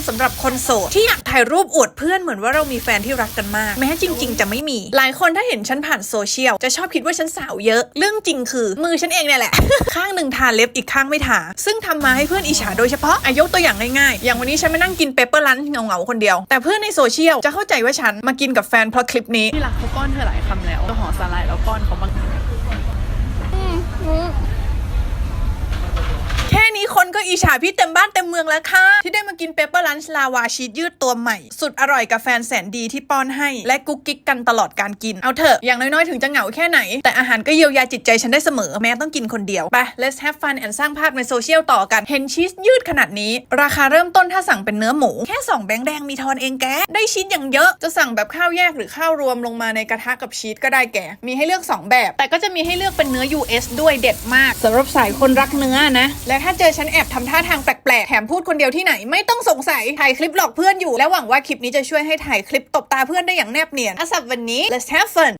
ำสำหรับคนโสดที่อยากถ่ายรูปอวดเพื่อนเหมือนว่าเรามีแฟนที่รักกันมาก แม้จริง ๆ จะไม่มี หลายคนถ้าเห็นฉันผ่านโซเชียล จะชอบคิดว่าฉันสาวเยอะ เรื่องจริงคือ มือฉันเองเนี่ยแหละ ข้างหนึ่งทาเล็บอีกข้างไม่ทา ซึ่งทำมาให้เพื่อนอิจฉาโดยเฉพาะอายกตัวอย่างง่ายๆ อย่างวันนี้ฉันมานั่งกินเปเปอร์ลันเงาๆคนเดียว แต่เพื่อนในโซเชียลจะเข้าใจว่าฉันมากินกับแฟนเพราะคลิปนี้ที่รักเขาป้อนเธอหลายคำแล้วตัวหอสาลายแล้วป้อนเขาบาง แค่นี้คน ก็อิจฉาพี่เต็มบ้านเต็มเมืองแล้วค่ะ ที่ได้มากินเปเปอร์ลันช์ลาวาชีสยืดตัวใหม่ สุดอร่อยกับแฟนแสนดีที่ป้อนให้ และกุ๊กกิ๊กกันตลอดการกิน เอาเถอะอย่างน้อยๆ ถึงจะเหงาแค่ไหน แต่อาหารก็เยียวยาจิตใจฉันได้เสมอแม้ต้องกินคนเดียว ไป let's have fun and สร้างภาพในโซเชียลต่อกันเห็นชีสยืดขนาดนี้ ราคาเริ่มต้นถ้าสั่งเป็นเนื้อหมู แค่2แบงค์แดงมีทอนเองแกได้ชีสอย่างเยอะจะสั่งแบบข้าวแยกหรือข้าวรวมลงมาในกระทะกับชีสก็ได้แกมีให้เลือก 2 แบบ แต่ก็จะมีให้เลือกเป็นเนื้อ US ด้วยเด็ดมากสำหรับสายคนรักเนื้อนะและถ้าเจอฉันแอบทำท่าทางแปลกๆ แถมพูดคนเดียวที่ไหนไม่ต้องสงสัย ถ่ายคลิปหลอกเพื่อนอยู่ และหวังว่าคลิปนี้จะช่วยให้ถ่ายคลิปตบตาเพื่อนได้อย่างแนบเนียนอาสับวันนี้ let's have fun